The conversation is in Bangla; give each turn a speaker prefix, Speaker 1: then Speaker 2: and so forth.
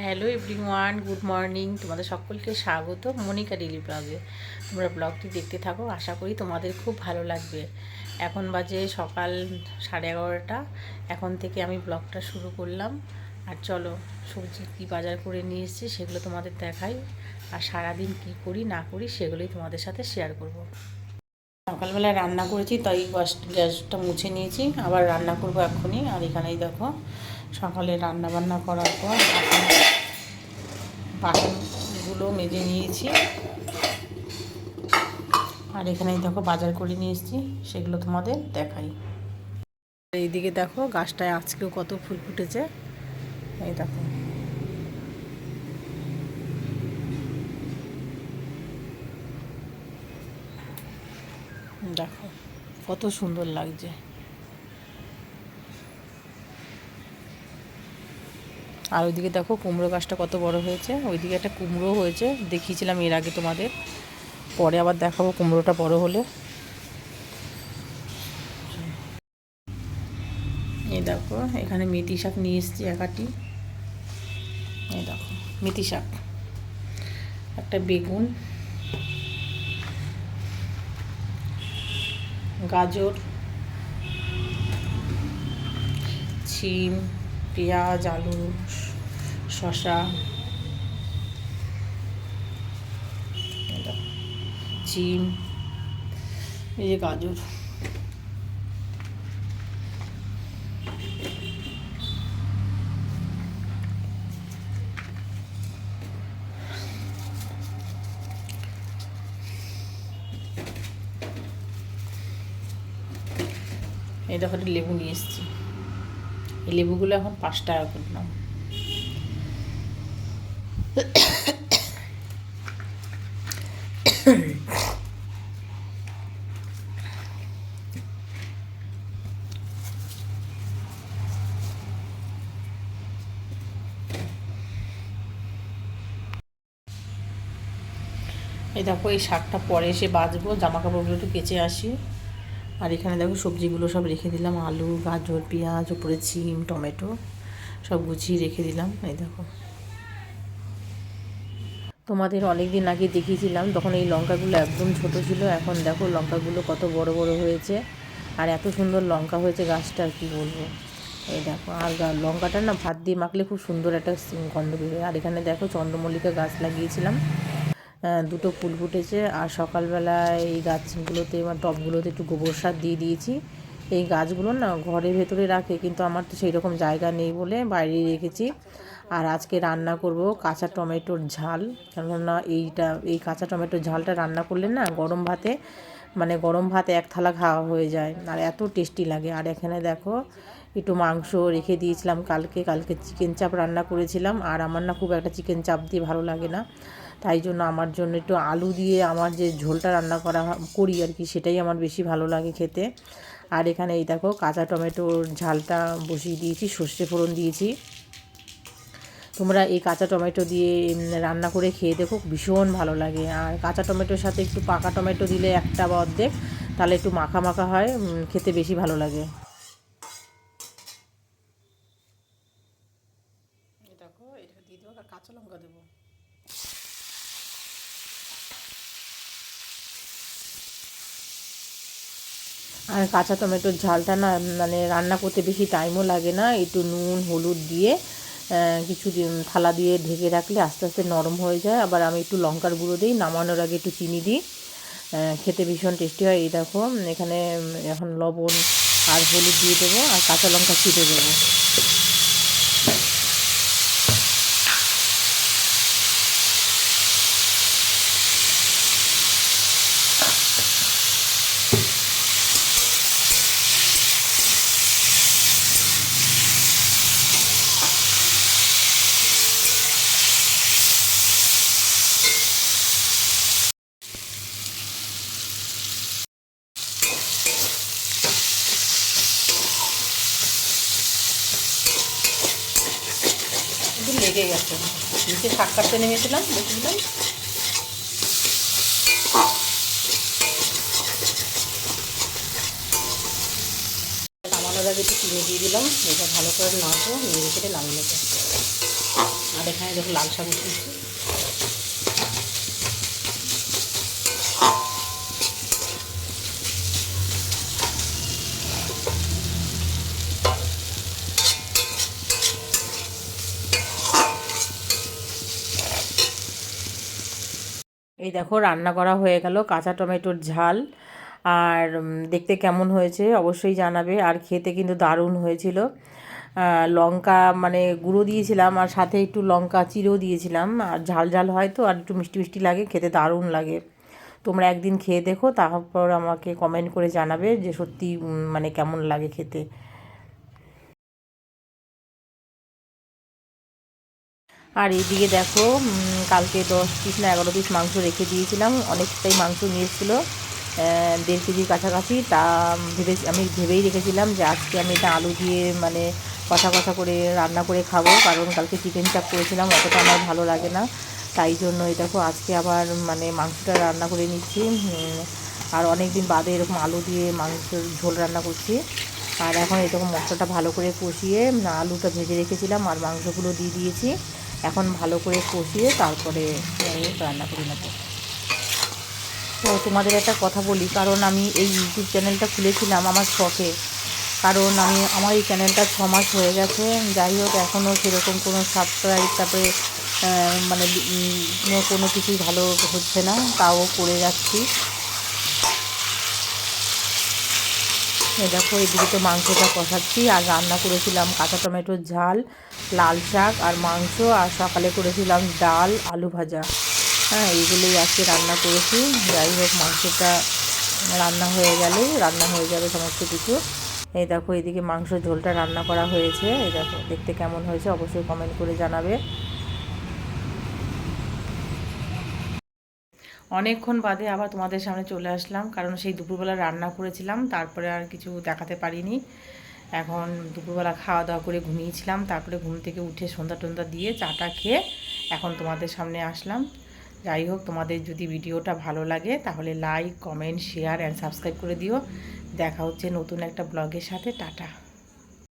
Speaker 1: Hello everyone, good morning. তোমাদের সকলকে স্বাগত মনিকা ডেলি ব্লগে। তোমরা ব্লগটি দেখতে থাকো, আশা করি তোমাদের খুব ভালো লাগবে। এখন বাজে সকাল সাড়ে এগারোটা। এখন থেকে আমি ব্লগটা শুরু করলাম। আর চলো, সবজি কী বাজার করে নিয়ে এসেছি সেগুলো তোমাদের দেখাই। আর সারাদিন কি করি, না করি সেগুলোই তোমাদের সাথে শেয়ার করব। সকালবেলায় রান্না করেছি, তাই গ্যাস গ্যাসটা মুছে নিয়েছি। আবার রান্না করব এক্ষুনি। আর এখানেই দেখো সকালে রান্না বান্না করার পর বাসনগুলো মেজে নিয়েছি। আর এখানে দেখো বাজার করে নিয়ে এসেছি, সেগুলো তোমাদের দেখাই। এইদিকে দেখো গাছটায় আজকেও কত ফুল ফুটেছে। এই দেখো। দেখো, কত সুন্দর লাগছে। আর ওইদিকে দেখো কুমড়ো গাছটা কত বড় হয়েছে। ওইদিকে একটা কুমড়ো হয়েছে, দেখিয়েছিলাম এর আগে তোমাদের। পরে আবার দেখাবো কুমড়োটা বড় হলে। এই দেখো, এখানে মেথি শাক নিয়ে এসেছি একাটি। এই দেখো, মেথি শাক। একটা বেগুন, গাজর শিম পেঁয়াজ আলু শশা চিম এই যে গাজর। এই দেখো লেবু নিয়ে এসেছি। এই লেবুগুলো এখন পাঁচ টাকা করে নাম এই দেখো, এই শাকটা পরে এসে বাজবো জামা কাপড়গুলো একটু কেচে আসি। আর এখানে দেখো সবজিগুলো সব রেখে দিলাম, আলু, গাজর, পেঁয়াজ উপরে চিম টমেটো, সব গুছিয়ে রেখে দিলাম, এই দেখো। তোমাদের অনেক দিন আগে দেখিয়েছিলাম তখন এই লঙ্কাগুলো একদম ছোট ছিল, এখন দেখো লঙ্কাগুলো কত বড় বড় হয়েছে, আর এত সুন্দর লঙ্কা হয়েছে গাছটা, আর কি বলব। এই দেখো, আর লঙ্কাটা না ভাত দিয়ে মাখলে খুব সুন্দর একটা গন্ধ বেরোয়। আর এখানে দেখো চন্দ্রমল্লিকা গাছ লাগিয়েছিলাম দুটো ফুল ফুটেছে। আর সকালবেলায় এই গাছগুলোতে বা টবগুলোতে একটু গোবর সার দিয়ে দিয়েছি। এই গাছগুলো না ঘরের ভেতরে রাখে, কিন্তু আমার তো সেই রকম জায়গা নেই বলে বাইরে রেখেছি। আর আজকে রান্না করব কাঁচা টমেটোর ঝাল। কেননা এইটা, এই কাঁচা টমেটোর ঝালটা রান্না করলে না গরম ভাতে মানে গরম ভাতে এক থালা খাওয়া হয়ে যায়। আর এত টেস্টি লাগে। আর এখানে দেখো, একটু মাংস রেখে দিয়েছিলাম কালকে। কালকে চিকেন চাপ রান্না করেছিলাম। আর আমার না খুব একটা চিকেন চাপ দিয়ে ভালো লাগে না। তাই জন্য আমার জন্য একটু আলু দিয়ে আমার যে ঝোলটা রান্না করা করি আর কি, সেটাই আমার বেশি ভালো লাগে খেতে। আর এখানে এই দেখো, কাঁচা টমেটোর ঝালটা বসিয়ে দিয়েছি, সর্ষে ফোড়ন দিয়েছি। তোমরা এই কাঁচা টমেটো দিয়ে রান্না করে খেয়ে দেখো ভীষণ ভালো লাগে। আর কাঁচা টমেটোর সাথে একটু পাকা টমেটো দিলে একটা বা অর্ধেক তাহলে একটু মাখা মাখা হয় খেতে বেশি ভালো লাগে। দেখো এটা দিয়ে দেবো আর কাঁচা লঙ্কা দেবো। আর কাঁচা টমেটোর ঝালটা না মানে রান্না করতে বেশি টাইমও লাগে না একটু নুন হলুদ দিয়ে কিছু থালা দিয়ে ঢেকে রাখলে আস্তে আস্তে নরম হয়ে যায়। আবার আমি একটু লঙ্কার গুঁড়ো দিই, নামানোর আগে একটু চিনি দিই। খেতে ভীষণ টেস্টি হয়, এই দেখো। এখানে এখন লবণ আর হলুদ দিয়ে দেবো আর কাঁচা লঙ্কা ছিটে দেবো। লেগে গেছে নিচে শাক কাটতে নেমেছিলাম দেখেছিলাম চিনি দিয়ে দিলাম এটা ভালো করে নাড়বো, নিয়ে রেখে লাল নেব
Speaker 2: আর এখানে দেখো লাল শাক উঠেছি
Speaker 1: এই দেখো রান্না করা হয়ে গেল কাঁচা টমেটোর ঝাল। আর দেখতে কেমন হয়েছে অবশ্যই জানাবে। আর খেতে কিন্তু দারুণ হয়েছিল। লঙ্কা মানে গুঁড়ো দিয়েছিলাম আর সাথে একটু লঙ্কা চিরেও দিয়েছিলাম। আর ঝাল ঝাল হয় তো আর একটু মিষ্টি মিষ্টি লাগে, খেতে দারুণ লাগে। তোমরা একদিন খেয়ে দেখো, তারপর আমাকে কমেন্ট করে জানাবে যে সত্যি মানে কেমন লাগে খেতে। আর এইদিকে দেখো কালকে দশ পিস না এগারো পিস মাংস রেখে দিয়েছিলাম। অনেকটাই মাংস নিয়েছিল দেড় কেজির কাছাকাছি। তা ভেবে, আমি ভেবেই রেখেছিলাম যে আজকে আমি এটা আলু দিয়ে মানে কষা কষা করে রান্না করে খাব। কারণ কালকে চিকেন চাপ করেছিলাম, অতটা আমার ভালো লাগে না। তাই জন্য দেখো, আজকে আবার মানে মাংসটা রান্না করে নিচ্ছি। আর অনেক দিন বাদে এরকম আলু দিয়ে মাংসের ঝোল রান্না করছি। আর এখন এরকম মশলাটা ভালো করে কষিয়ে, আলুটা ভেজে রেখেছিলাম আর মাংসগুলো দিয়ে দিয়েছি। এখন ভালো করে কষিয়ে তারপরে রান্না করে নেব। তো তোমাদের একটা কথা বলি, কারণ আমি এই ইউটিউব চ্যানেলটা খুলেছিলাম আমার শখে। কারণ আমি, আমার এই চ্যানেলটা ছ মাস হয়ে গেছে, যাই হোক এখনও সেরকম কোনো সাবস্ক্রাইব তারপরে মানে কোনো কিছুই ভালো হচ্ছে না, তাও করে যাচ্ছি। এই দেখো, এদিকে তো মাংসটা কষাচ্ছি, আর রান্না করেছিলাম কাঁচা টমেটোর ঝাল, লাল শাক আর মাংস, আর সকালে করেছিলাম ডাল, আলু ভাজা। হ্যাঁ এইগুলোই আজকে রান্না করেছি। যাই হোক, মাংসটা রান্না হয়ে গেলে, রান্না হয়ে যাবে সমস্ত কিছু। এই দেখো, এদিকে মাংস ঝোলটা রান্না করা হয়েছে। এই দেখো, দেখতে কেমন হয়েছে অবশ্যই কমেন্ট করে জানাবে। অনেকক্ষণ বাদে আবার তোমাদের সামনে চলে আসলাম, কারণ সেই দুপুরবেলা রান্না করেছিলাম, তারপরে আর কিছু দেখাতে পারিনি। এখন দুপুরবেলা খাওয়া দাওয়া করে ঘুমিয়েছিলাম, তারপরে ঘুম থেকে উঠে সন্ধ্যা টন্ধা দিয়ে চাটা খেয়ে এখন তোমাদের সামনে আসলাম। যাই হোক, তোমাদের যদি ভিডিওটা ভালো লাগে, তাহলে like comment share and subscribe করে দিও। দেখা হচ্ছে নতুন একটা ব্লগের সাথে। টাটা।